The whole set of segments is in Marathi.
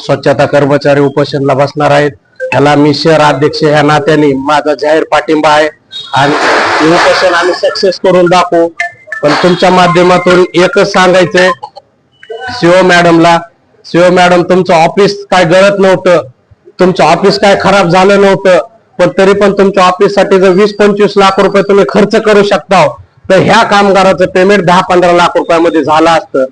स्वच्छता कर्मचारी उपोषणला बसणार आहेत. ह्याला मी शहर अध्यक्ष ह्या नात्याने माझा जाहीर पाठिंबा आहे. आणि उपोषण आम्ही सक्सेस करून दाखवू. पण तुमच्या माध्यमातून एकच सांगायचंय शिव मॅडमला. शिव मॅडम तुमचं ऑफिस काय गळत नव्हतं. तुमचं ऑफिस काय खराब झालं नव्हतं. पण तरी पण तुमच्या ऑफिससाठी जर वीस पंचवीस लाख रुपये तुम्ही खर्च करू शकता तर ह्या कामगाराचं पेमेंट दहा पंधरा लाख रुपयामध्ये झालं असतं.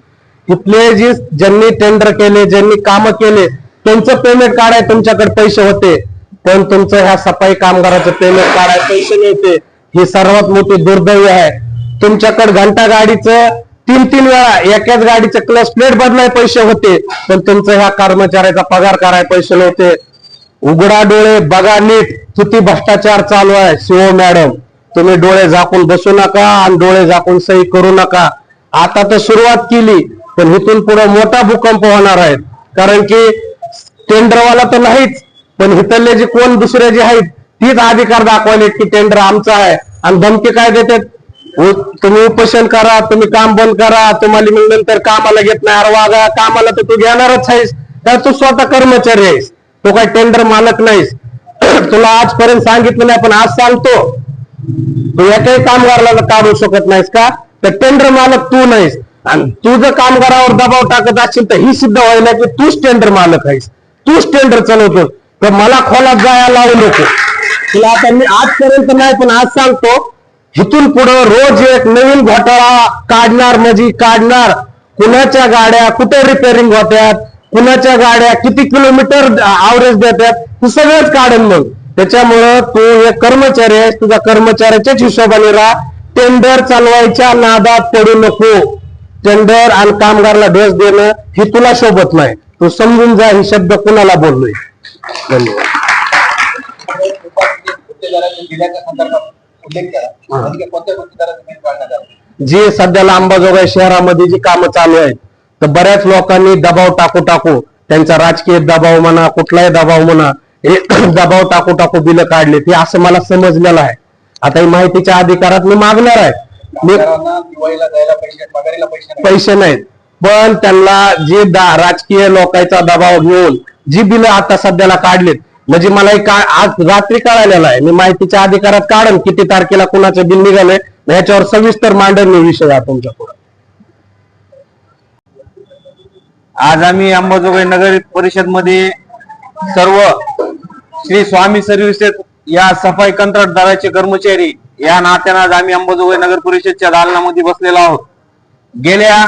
इथले जे ज्यांनी टेंडर केले ज्यांनी कामं केले त्यांचं पेमेंट काढाय तुमच्याकडे पैसे होते. पण तुमचं ह्या सफाई कामगाराचं पेमेंट काढाय पैसे नव्हते. ही सर्वात मोठी दुर्दैव आहे. तुमच्याकडे घंटा गाडीचं तीन तीन वेळा एकाच गाडीचं क्लच प्लेट बदलाय पैसे होते. पण तुमचं ह्या कर्मचाऱ्याचा पगार कराय पैसे नव्हते. उघडा डोळे बघा नीट किती भ्रष्टाचार चालू आहे शिव मॅडम. तुम्ही डोळे झाकून बसू नका आणि डोळे झाकून सही करू नका. आता तर सुरुवात केली. पण इथून पुढे मोठा भूकंप होणार आहे. कारण की टेंडरवाला तर नाहीच पण इथले जे कोण दुसरे जे आहेत तीच अधिकार दाखवले की टेंडर आमचा आहे. आणि धमकी काय देतात? तुम्ही उपोषण करा तुम्ही काम बंद करा तुम्हाला मग नंतर कामाला घेत नाही. अरे वागा कामाला तर तू घेणारच आहेस. तर तू स्वतः कर्मचारी आहेस. तू काय टेंडर मालक नाहीस. तुला आजपर्यंत सांगितलं नाही पण आज सांगतो. तू एकाही कामगाराला काढू शकत नाहीस का? तर टेंडर मालक तू नाहीस. आणि तू जर कामगारावर दबाव टाकत असेल तर ही सिद्ध व्हायला की तूच टेंडर मालक आहेस. तूच टेंडर चालवतो तर मला खोलात जायला लावू नको. तुला आता मी आजपर्यंत नाही पण आज सांगतो इथून पुढं रोज एक नवीन घोटाळा काढणार म्हणजे काढणार. कुणाच्या गाड्या कुठे रिपेअरिंग होत्यात कुणाच्या गाड्या किती किलोमीटर आवरेज देतात हे सगळंच काढेल मग त्याच्यामुळं तू एक कर्मचारी आहेस तुझ्या कर्मचाऱ्याच्याच हिशोबाने राहा. टेंडर चालवायच्या नादात पडू नको. टेंडर आणि कामगारला ड्रेस देणं हे तुला शोभत नाही. तू समजून जा ही शब्द कुणाला बोललोय. धन्यवाद. जे सध्याला अंबाजोगाई शहरामध्ये जी कामं चालू आहेत तर बऱ्याच लोकांनी दबाव टाकू टाकू त्यांचा राजकीय दबाव म्हणा कुठलाही दबाव म्हणा हे दबाव टाकू टाकू बिलं काढले ते असं मला समजलेलं आहे. आता ही माहितीच्या अधिकारात मी मागणार आहे. पैसे नाहीत. पण त्यांना जे दा- राजकीय लोकांचा दबाव घेऊन जी बिलं आता सध्याला काढलीत म्हणजे मला एक आज रात्री कळालेला आहे. मी माहितीच्या अधिकारात काढन किती तारखेला कुणाचं बिल निघाले ह्याच्यावर सविस्तर मांडण विषय आहे तुमच्यापुढे. आज आम्ही अंबाजोगाई नगर परिषदमध्ये सर्व श्री स्वामी सर्व्हिसेस या सफाई कंत्राटदाराचे कर्मचारी या नात्यानं आज आम्ही अंबाजोगाई नगर परिषदच्या दालनामध्ये बसलेलो आहोत. गेल्या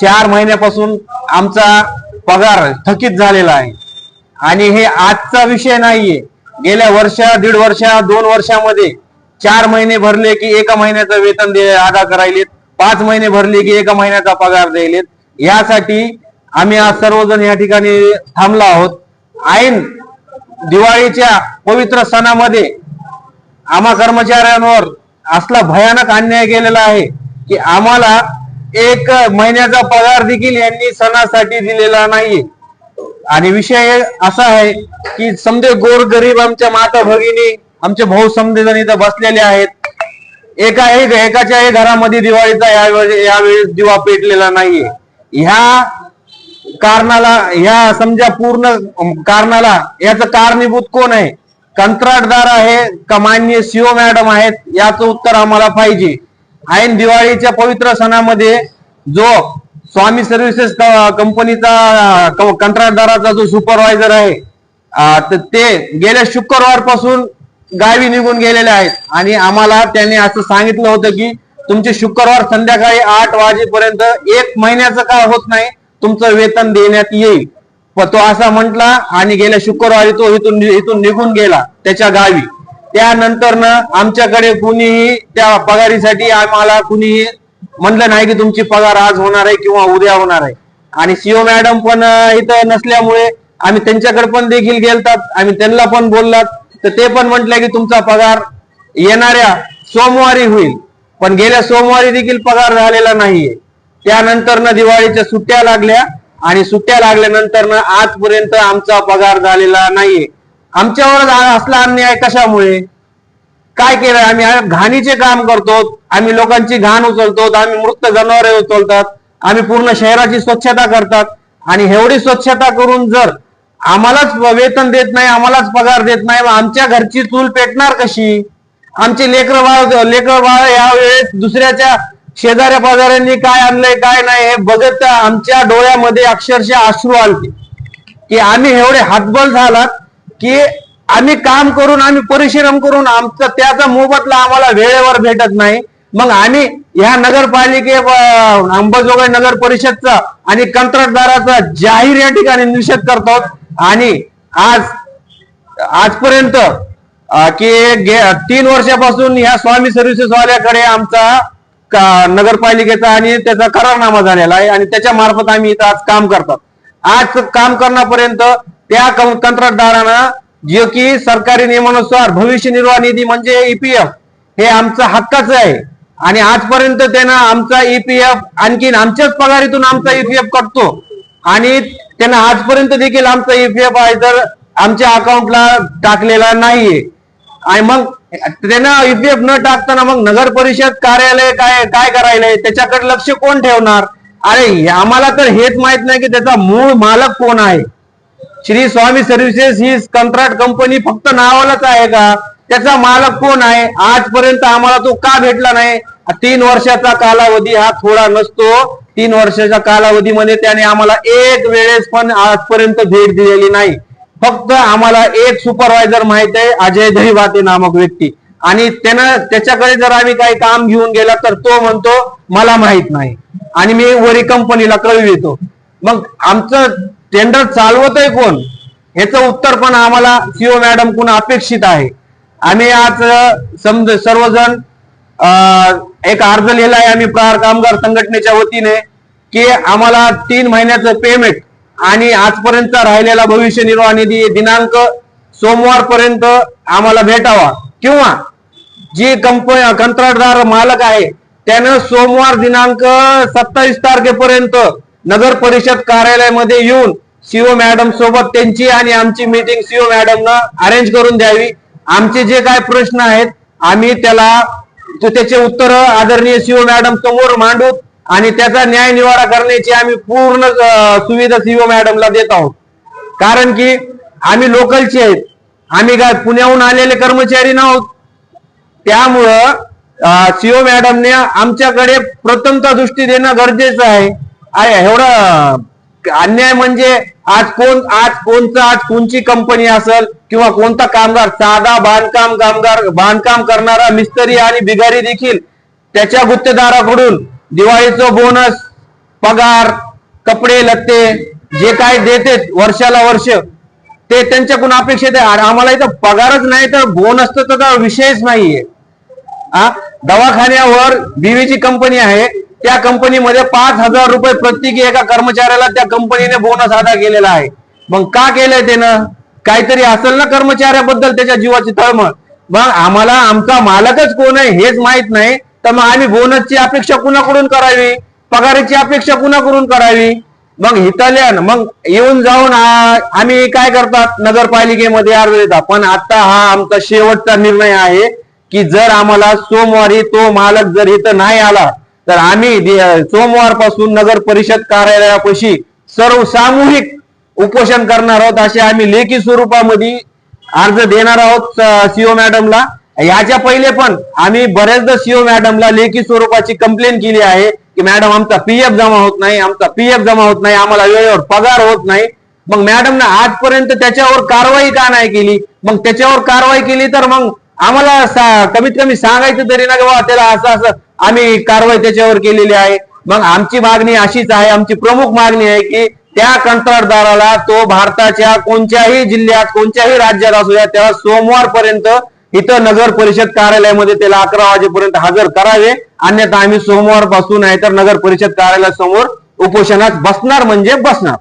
चार महिन्यापासून आमचा पगार थकीत झालेला आहे. आणि हे आजचा विषय नाहीये. गेल्या वर्षा दीड वर्षा दोन वर्षामध्ये चार महिने भरले की एका महिन्याचं वेतन अदा करायलेत. पाच महिने भरले की एका महिन्याचा पगार द्यायलेत. यासाठी आम्ही आज सर्वजण या ठिकाणी थांबलो आहोत. ऐन दिवाळीच्या पवित्र सणामध्ये आम्हा कर्मचाऱ्यांवर असला भयानक अन्याय केलेला आहे की आम्हाला एक महिन्याचा पगार देखील यांनी सणासाठी दिलेला नाहीये. आणि विषय असा आहे की समजे गोरगरीब आमच्या माता भगिनी आमचे भाऊ समजे जण इथं बसलेले आहेत. एका एक एकाच्या एक घरामध्ये दिवाळीचा यावेळी यावेळेस दिवा पेटलेला नाहीये. ह्या कारणाला ह्या समजा पूर्ण कारणाला याचं कारणीभूत कोण आहे? कंत्राटदार आहे का मान्य सीओ मॅडम आहेत? याचं उत्तर आम्हाला पाहिजे. ऐन दिवाळीच्या पवित्र सणामध्ये जो स्वामी सर्व्हिसेस कंपनीचा कंत्राटदाराचा जो सुपरवायझर आहे तर ते गेल्या शुक्रवारपासून गावी निघून गेलेले आहेत. आणि आम्हाला त्यांनी असं सांगितलं होतं की तुमचे शुक्रवार संध्याकाळी आठ वाजेपर्यंत एक महिन्याचं काय होत नाही. तुमचं वेतन देण्यात येईल. पण तो असा म्हटला आणि गेल्या शुक्रवारी तो इथून इथून निघून गेला त्याच्या गावी. त्यानंतर ना आमच्याकडे कुणीही त्या पगारीसाठी आम्हाला कुणीही म्हणलं नाही की तुमची पगार आज होणार आहे किंवा उद्या होणार आहे. आणि सीओ मॅडम पण इथं नसल्यामुळे आम्ही त्यांच्याकडे पण देखील गेलतात आम्ही त्यांना पण बोललात. तर ते पण म्हटलं की तुमचा पगार येणाऱ्या सोमवारी होईल. पण गेल्या सोमवारी देखील पगार झालेला नाहीये. त्यानंतर ना दिवाळीच्या सुट्ट्या लागल्या आणि सुट्ट्या लागल्यानंतर ना आजपर्यंत आमचा पगार झालेला नाहीये. आमच्यावर असला अन्याय कशामुळे? काय केलं? आम्ही घाणीचे काम करतो आम्ही लोकांची घाण उचलतो आम्ही मृत जनावरे उचलतात आम्ही पूर्ण शहराची स्वच्छता करतात आणि एवढी स्वच्छता करून जर आम्हालाच वेतन देत नाही आम्हालाच पगार देत नाही आमच्या घरची चूल पेटणार कशी? आमचे लेकर बाळ लेकर बाळ या वेळेस दुसऱ्याच्या शेजाऱ्या पाजाऱ्यांनी काय आणलंय काय नाही हे बघत आमच्या डोळ्यामध्ये अक्षरशः अश्रू आलते. की आम्ही एवढे हातबल झालात की आम्ही काम करून आम्ही परिश्रम करून आमचा त्याचा मोबदला आम्हाला वेळेवर भेटत नाही. मग आम्ही ह्या नगरपालिके अंबाजोगाई नगर परिषदचा आणि कंत्राटदाराचा जाहीर या ठिकाणी निषेध करतो आणि आज आजपर्यंत की तीन वर्षापासून या स्वामी सर्व्हिसेस वाल्याकडे आमचा नगरपालिकेचा आणि त्याचा करारनामा झालेला आहे आणि त्याच्या मार्फत आम्ही इथं आज काम करतात आज काम करण्यापर्यंत त्या कंत्राटदारांना जे की सरकारी नियमानुसार भविष्य निर्वाह निधी म्हणजे ईपीएफ हे आमचं हक्काचं आहे. आणि आजपर्यंत त्यानं आमचा ईपीएफ आणखीन आमच्याच पगारीतून आमचा ईपीएफ कटतो. आणि त्यांना आजपर्यंत देखील आमचा ईपीएफ आहे तर आमच्या अकाउंटला टाकलेला नाहीये. आणि मग त्यांना ईपीएफ न टाकताना मग नगर परिषद कार्यालय काय काय करायलंय? त्याच्याकडे लक्ष कोण ठेवणार? अरे आम्हाला तर हेच माहीत नाही की त्याचा मूळ मालक कोण आहे. श्री स्वामी सर्व्हिसेस ही कंत्राट कंपनी फक्त नावालाच आहे का? त्याचा मालक कोण आहे? आजपर्यंत आम्हाला तो का भेटला नाही? तीन वर्षाचा कालावधी हा थोडा नसतो. तीन वर्षाच्या कालावधीमध्ये त्याने आम्हाला एक वेळेस पण आजपर्यंत भेट दिलेली नाही. फक्त आम्हाला एक सुपरवायझर माहीत आहे अजय दहिवाते नामक व्यक्ती. आणि त्यानं त्याच्याकडे जर आम्ही काही काम घेऊन गेला तर तो म्हणतो मला माहीत नाही. आणि मी वरी कंपनीला कळवी येतो. मग आमचं टेंडर चालवतय कोण? याचं उत्तर पण आम्हाला सीओ मॅडम कोण अपेक्षित आहे. आम्ही आज समज सर्वजण एक अर्ज लिहिलाय आम्ही प्रहार कामगार संघटनेच्या वतीने की आम्हाला तीन महिन्याचं पेमेंट आणि आजपर्यंत राहिलेला भविष्य निर्वाह निधी दिनांक सोमवारपर्यंत आम्हाला भेटावा. किंवा जी कंपनी कंत्राटदार मालक आहे त्यानं सोमवार दिनांक सत्तावीस तारखेपर्यंत नगर परिषद कार्यालयामध्ये येऊन सीओ मॅडम सोबत त्यांची आणि आमची मीटिंग सीओ मॅडमनं अरेंज करून द्यावी. आमचे जे काय प्रश्न आहेत आम्ही त्याला त्याचे उत्तर आदरणीय सीओ मॅडम समोर मांडू. आणि त्याचा न्याय निवाडा करण्याची आम्ही पूर्ण सुविधा सीओ मॅडमला देत आहोत. कारण की आम्ही लोकलचे आहेत. आम्ही काय पुण्याहून आलेले कर्मचारी नव्हत त्यामुळं सीओ मॅडमने आमच्याकडे प्रथमता दृष्टी देणं गरजेचं आहे. आहे एवढं अन्याय म्हणजे आज कोण आज कोणतं आज कोणची कंपनी असेल किंवा कोणता कामगार साधा बांधकाम कामगार बांधकाम करणारा मिस्त्री आणि बिगारी देखील त्याच्या गुत्तेदाराकडून दिवाळीचं बोनस पगार कपडे लत्ते जे काय देते वर्षाला वर्ष ते त्यांच्याकडून अपेक्षित आहे. आम्हाला इथं पगारच नाही तर बोनस तर त्याचा विषयच नाहीये. हा दवाखान्यावर बीवीची कंपनी आहे. त्या कंपनीमध्ये पाच हजार रुपये प्रत्येकी एका कर्मचाऱ्याला त्या कंपनीने बोनस अदा केलेला आहे. मग का केलंय त्यानं? काहीतरी असेल ना कर्मचाऱ्याबद्दल त्याच्या जीवाची तळमळ. मग आम्हाला आमचा मालकच कोण आहे हेच माहीत नाही. तर मग आम्ही बोनसची अपेक्षा कुणाकडून करावी? पगाराची अपेक्षा कुणाकडून करावी? मग हिताल्या मग येऊन जाऊन आम्ही काय करतात? नगरपालिकेमध्ये अर्ज देतात. पण आता हा आमचा शेवटचा निर्णय आहे की जर आम्हाला सोमवारी तो मालक जर इथं नाही आला तर आम्ही सोमवारपासून नगर परिषद कार्यालयापाशी सर्व सामूहिक उपोषण करणार आहोत असे आम्ही लेखी स्वरूपामध्ये अर्ज देणार आहोत सीओ मॅडमला. याच्या पहिले पण आम्ही बऱ्याचदा सीओ मॅडमला लेखी स्वरूपाची कंप्लेंट केली आहे की मॅडम आमचा पीएफ जमा होत नाही आमचा पीएफ जमा होत नाही आम्हाला वेळेवर पगार होत नाही. मग मॅडमनं आजपर्यंत त्याच्यावर कारवाई का नाही केली? मग त्याच्यावर कारवाई केली तर मग आम्हाला कमीत कमी सांगायचं तरी ना की बाबा त्याला असं असं आम्ही कारवाई त्याच्यावर केलेली आहे. मग आमची मागणी अशीच आहे आमची प्रमुख मागणी आहे की त्या कंत्राटदाराला तो भारताच्या कोणत्याही जिल्ह्यात कोणत्याही राज्यात असू द्या त्याला सोमवार पर्यंत इथं नगर परिषद कार्यालयामध्ये त्याला अकरा वाजेपर्यंत हजर करावे. अन्यथा आम्ही सोमवारपासून नाही तर नगर परिषद कार्यालयासमोर उपोषणात बसणार म्हणजे बसणार.